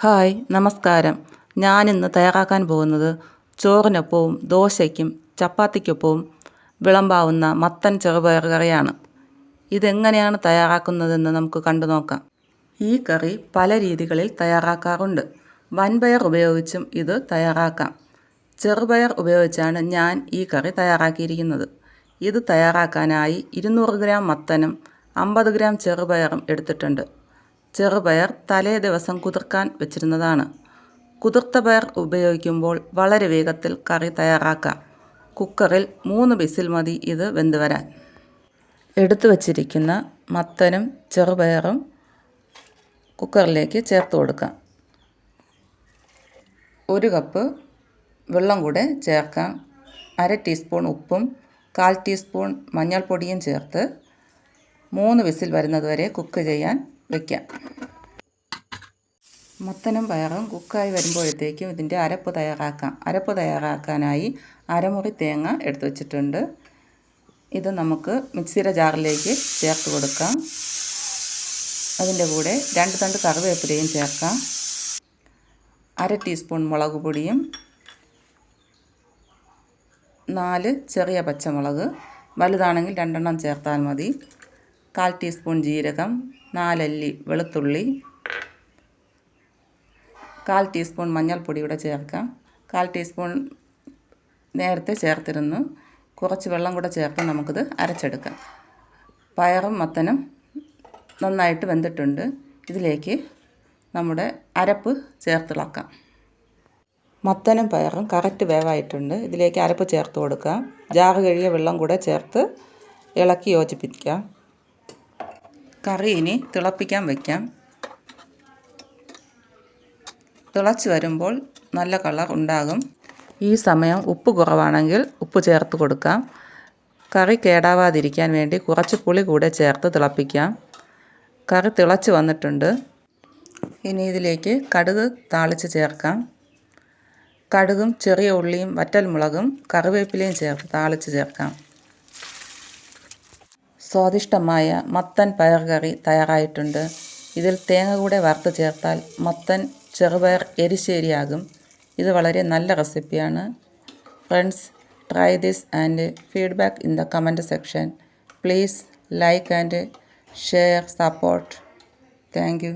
Hi നമസ്കാരം. ഞാനിന്ന് തയ്യാറാക്കാൻ പോകുന്നത് ചോറിനൊപ്പവും ദോശയ്ക്കും ചപ്പാത്തിക്കൊപ്പവും വിളമ്പാവുന്ന മത്തൻ ചെറുപയർ കറിയാണ്. ഇതെങ്ങനെയാണ് തയ്യാറാക്കുന്നതെന്ന് നമുക്ക് കണ്ടു നോക്കാം. ഈ കറി പല രീതികളിൽ തയ്യാറാക്കാറുണ്ട്. വൻപയർ ഉപയോഗിച്ചും ഇത് തയ്യാറാക്കാം. ചെറുപയർ ഉപയോഗിച്ചാണ് ഞാൻ ഈ കറി തയ്യാറാക്കിയിരിക്കുന്നത്. ഇത് തയ്യാറാക്കാനായി ഇരുന്നൂറ് ഗ്രാം മത്തനും അമ്പത് ഗ്രാം ചെറുപയറും എടുത്തിട്ടുണ്ട്. ചെറുപയർ തലേ ദിവസം കുതിർക്കാൻ വെച്ചിരുന്നതാണ്. കുതിർത്ത പയർ ഉപയോഗിക്കുമ്പോൾ വളരെ വേഗത്തിൽ കറി തയ്യാറാക്കാം. കുക്കറിൽ മൂന്ന് ബിസിൽ മതി ഇത് വെന്ത് വരാൻ എടുത്തു വച്ചിരിക്കുന്ന മത്തനും ചെറുപയറും കുക്കറിലേക്ക് ചേർത്ത് കൊടുക്കാം. ഒരു കപ്പ് വെള്ളം കൂടെ ചേർക്കാം. അര ടീസ്പൂൺ ഉപ്പും കാൽ ടീസ്പൂൺ മഞ്ഞൾപ്പൊടിയും ചേർത്ത് മൂന്ന് വിസിൽ വരുന്നതുവരെ കുക്ക് ചെയ്യാൻ വയ്ക്കാം മത്തനും പയറും കുക്കായി വരുമ്പോഴത്തേക്കും ഇതിന്റെ അരപ്പ് തയ്യാറാക്കാം. അരപ്പ് തയ്യാറാക്കാനായി അരമുറി തേങ്ങ എടുത്തു വച്ചിട്ടുണ്ട്. ഇത് നമുക്ക് മിക്സിയുടെ ജാറിലേക്ക് ചേർത്ത് കൊടുക്കാം. അതിന്റെ കൂടെ രണ്ട് തണ്ട് കറിവേപ്പിലയും ചേർക്കാം. അര ടീസ്പൂൺ മുളക് പൊടിയും നാല് ചെറിയ പച്ചമുളക്. വലുതാണെങ്കിൽ രണ്ടെണ്ണം ചേർത്താൽ മതി. കാൽ ടീസ്പൂൺ ജീരകം നാലല്ലി വെളുത്തുള്ളി കാൽ ടീസ്പൂൺ മഞ്ഞൾപ്പൊടി കൂടെ ചേർക്കാം. കാൽ ടീസ്പൂൺ നേരത്തെ ചേർത്തിരുന്നു. കുറച്ച് വെള്ളം കൂടെ ചേർത്ത് നമുക്കിത് അരച്ചെടുക്കാം. പയറും മത്തനും നന്നായിട്ട് വെന്തിട്ടുണ്ട്. ഇതിലേക്ക് നമ്മുടെ അരപ്പ് ചേർത്തിളക്കാം. മത്തനും പയറും കറക്റ്റ് വേവായിട്ടുണ്ട്. ഇതിലേക്ക് അരപ്പ് ചേർത്ത് കൊടുക്കാം. ജാറ് കഴുകിയ വെള്ളം കൂടെ ചേർത്ത് ഇളക്കി യോജിപ്പിക്കാം. കറി ഇനി തിളപ്പിക്കാൻ വയ്ക്കാം തിളച്ച് വരുമ്പോൾ നല്ല കളർ ഉണ്ടാകും. ഈ സമയം ഉപ്പ് കുറവാണെങ്കിൽ ഉപ്പ് ചേർത്ത് കൊടുക്കാം. കറി കേടാവാതിരിക്കാൻ വേണ്ടി കുറച്ച് പുളി കൂടെ ചേർത്ത് തിളപ്പിക്കാം. കറി തിളച്ച് വന്നിട്ടുണ്ട്. ഇനി ഇതിലേക്ക് കടുക് താളിച്ച് ചേർക്കാം. കടുകും ചെറിയ ഉള്ളിയും വറ്റൽമുളകും കറിവേപ്പിലയും ചേർത്ത് താളിച്ച് ചേർക്കാം. സ്വാദിഷ്ടമായ മത്തൻ പയർ കറി തയ്യാറായിട്ടുണ്ട്. ഇതിൽ തേങ്ങ കൂടെ വറുത്ത് ചേർത്താൽ മത്തൻ ചെറുപയർ എരിശ്ശേരിയാകും. ഇത് വളരെ നല്ല റെസിപ്പിയാണ്. Friends try this and feedback in the comment section. Please like and share support. Thank